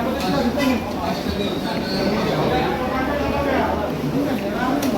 Yeah, but it's not the thing.